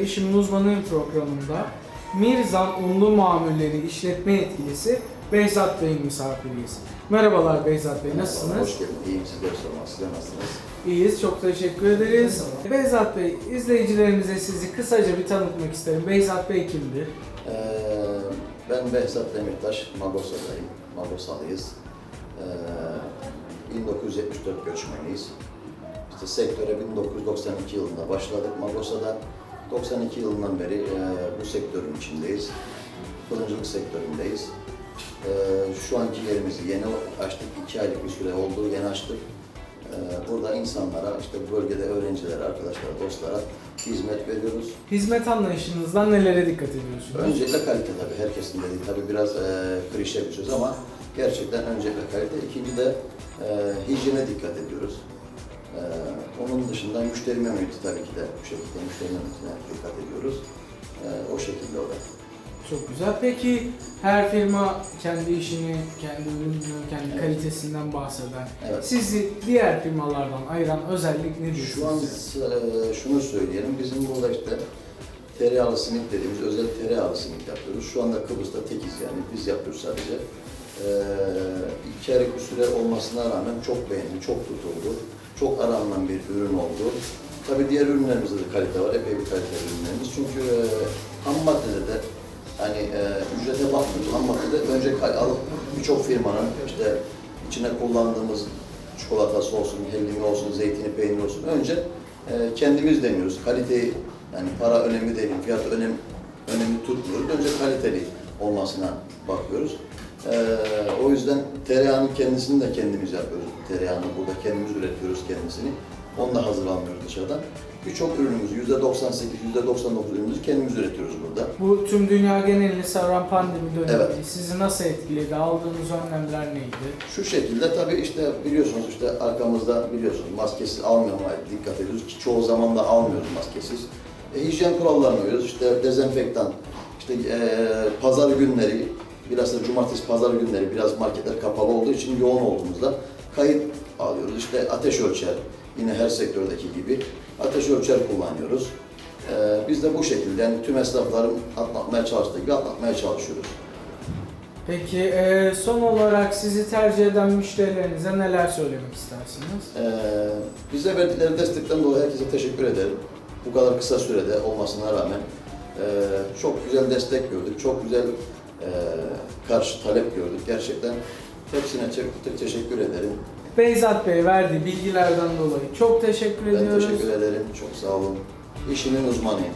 İşimin Uzmanıyım programında Mirzan Unlu Mamulleri İşletme Yetkilisi Behzat Bey'in misafiriyiz. Merhabalar Behzat Bey, nasılsınız? Hoş geldin. İyiyim sizleri sormak. Sizler nasılsınız? İyiyiz, çok teşekkür ederiz. Behzat Bey, izleyicilerimize sizi kısaca bir tanıtmak isterim. Behzat Bey kimdir? Ee, ben Behzat Demirtaş, Magosa'dayım. Magosalıyız. Ee, 1974 göçmeniyiz. İşte sektöre 1992 yılında başladık Magosa'da. 92 yılından beri e, bu sektörün içindeyiz. Fırıncılık sektöründeyiz. Ee, şu anki yerimizi yeni açtık. 2 aylık bir süre oldu. Yeni açtık. Ee, burada insanlara, işte bölgede öğrencilere, arkadaşlara, dostlara hizmet veriyoruz. Hizmet anlayışınızdan nelere dikkat ediyorsunuz? Öncelikle kalite tabii. Herkesin dediği tabii biraz e, klişe bir söz ama gerçekten öncelikle kalite. İkinci de e, hijyene dikkat ediyoruz. E, onun dışında müşteri memnuniyeti tabii ki de bu şekilde müşteri memnuniyetine dikkat ediyoruz. E, o şekilde o da. Çok güzel. Peki her firma kendi işini, kendi ürününü, kendi Evet. kalitesinden bahseder. Evet. Sizi diğer firmalardan ayıran özellik nedir? Şu an e, şunu söyleyelim. Bizim burada işte tereyağlı simit dediğimiz özel tereyağlı simit yapıyoruz. Şu anda Kıbrıs'ta tekiz yani. Biz yapıyoruz sadece. E, iki aylık olmasına rağmen çok beğenildi, çok tutuldu. Çok aranılan bir ürün oldu. Tabii diğer ürünlerimizde de kalite var. Epey bir kaliteli ürünlerimiz. Çünkü e, ham maddede de hani e, ücrete bakmıyoruz. Ham maddede önce alıp birçok firmanın işte içine kullandığımız çikolatası olsun, hellimi olsun, zeytini, peynir olsun. Önce e, kendimiz deniyoruz. Kaliteyi, yani para önemli değil, fiyat önem, önemli tutmuyoruz. Önce kaliteli olmasına bakıyoruz. E, o yüzden tereyağının kendisini de kendimiz yapıyoruz. Tereyağını burada kendimiz üretiyoruz kendisini. Onu da hazır almıyoruz dışarıdan. Birçok ürünümüzü, %98, %99 ürünümüzü kendimiz üretiyoruz burada. Bu tüm dünya genelini saran pandemi dönemi Evet. sizi nasıl etkiledi? Aldığınız önlemler neydi? Şu şekilde tabii işte biliyorsunuz işte arkamızda biliyorsunuz maskesiz almamaya dikkat ediyoruz ki çoğu zaman da almıyoruz maskesiz. E, hijyen kurallarına uyuyoruz. İşte dezenfektan, işte e, pazar günleri, biraz da cumartesi pazar günleri biraz marketler kapalı olduğu için yoğun olduğumuzda kayıt alıyoruz. İşte ateş ölçer, yine her sektördeki gibi ateş ölçer kullanıyoruz. E, biz de bu şekilde yani tüm esnafların atlatmaya çalıştığı gibi atlatmaya çalışıyoruz. Peki e, son olarak sizi tercih eden müşterilerinize neler söylemek istersiniz? Ee, bize verdikleri destekten dolayı herkese teşekkür ederim. Bu kadar kısa sürede olmasına rağmen ee, çok güzel destek gördük, çok güzel ee, karşı talep gördük. Gerçekten hepsine çok teşekkür ederim. Beyzat Bey verdiği bilgilerden dolayı çok teşekkür Ben ediyoruz. teşekkür ederim, çok sağ olun. İşimin uzmanıyım.